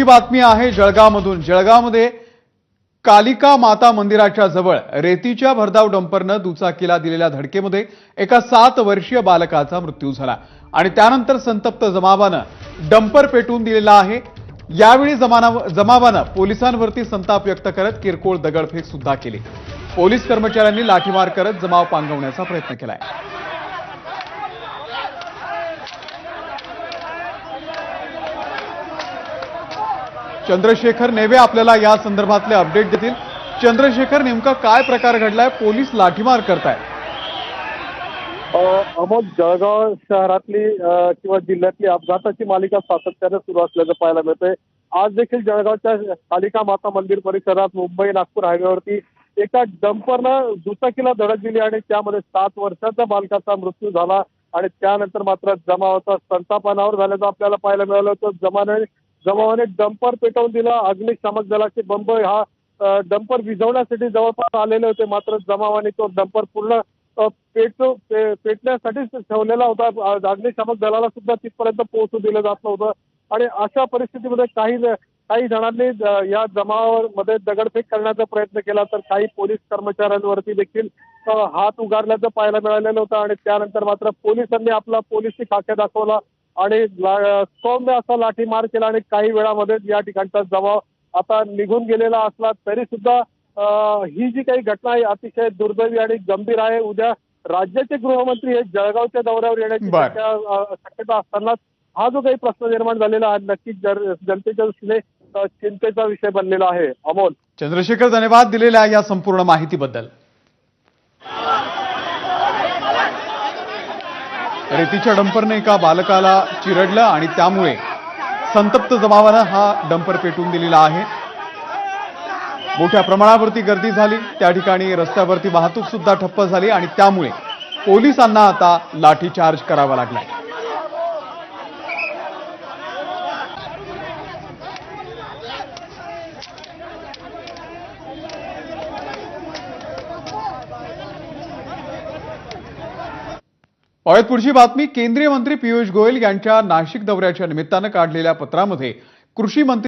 मोठी बातमी आहे जळगावमधून. जळगावमध्ये कालिका माता मंदिराच्या जवळ रेतीच्या भरधाव डंपरनं दुचाकीला दिलेल्या धडकेमध्ये एका सात वर्षीय बालकाचा मृत्यू झाला. आणि त्यानंतर संतप्त जमावानं डंपर पेटवून दिलेला आहे. यावेळी जमाना जमावानं पोलिसांवरती संताप व्यक्त करत किरकोळ दगडफेक सुद्धा केली. पोलीस कर्मचाऱ्यांनी लाठीमार करत जमाव पांगवण्याचा प्रयत्न केलाय. चंद्रशेखर नेवे आपल्याला या संदर्भातले अपडेट देतील. चंद्रशेखर नेमका काय प्रकार घडलाय? पोलीस लाठीमार करताय. अ, अमोल जळगाव शहरातली किंवा जिल्ह्यातली अपघाताची मालिका सातत्याने सुरू असल्याचं पाहायला मिळतंय. आज देखील जळगावच्या कालिका माता मंदिर परिसरात मुंबई नागपूर हायवेवरती एका डंपरनं दुचाकीला धडक दिली आणि त्यामध्ये सात वर्षाच्या बालकाचा मृत्यू झाला आणि त्यानंतर मात्र जमावाचा संतापानावर झाल्याचं आपल्याला पाहायला मिळालं होतं. जमाने जमावाने डंपर पेटवून दिला. अग्निशामक दलाचे बंब हा डंपर विझवण्यासाठी जवळपास आलेले होते. मात्र जमावाने तो डंपर पूर्ण पेट पेटो पे- पेटण्यासाठीच ठेवलेला होता. अग्निशामक दलाला सुद्धा तिथपर्यंत पोहोचू दिलं जात नव्हतं. आणि अशा परिस्थितीमध्ये काही काही जणांनी या या जमावामध्ये दगडफेक करण्याचा प्रयत्न केला तर काही पोलीस कर्मचाऱ्यांवरती देखील हात उगारल्याचं पाहायला मिळालेलं होतं. आणि त्यानंतर मात्र पोलिसांनी आपला पोलिसी खाक्या दाखवला. आणि सौम्य असा लाठीमार केला आणि काही वेळामध्ये या ठिकाणचा जमाव आता निघून गेलेला असला तरी सुद्धा ही जी काही घटना आहे अतिशय दुर्दैवी आणि गंभीर आहे. उद्या राज्याचे गृहमंत्री हे जळगावच्या दौऱ्यावर येण्याची शक्यता असतानाच हा जो काही प्रश्न निर्माण झालेला आहे नक्कीच जनतेच्या दृष्टीने चिंतेचा विषय बनलेला आहे. अमोल. चंद्रशेखर धन्यवाद दिलेल्या या संपूर्ण माहितीबद्दल. रेतीच्या डंपरने एका बालकाला चिरडलं आणि त्यामुळे संतप्त जमावानं हा डंपर पेटून दिलेला आहे. मोठ्या प्रमाणावरती गर्दी झाली. त्या ठिकाणी रस्त्यावरती वाहतूक सुद्धा ठप्प झाली आणि त्यामुळे पोलिसांना आता लाठीचार्ज करावा लागला. पाहूयात पुढची बातमी केंद्रीय मंत्री पियुष गोयल यांच्या नाशिक दौऱ्याच्या निमित्तानं काढलेल्या पत्रामध्ये कृषी मंत्री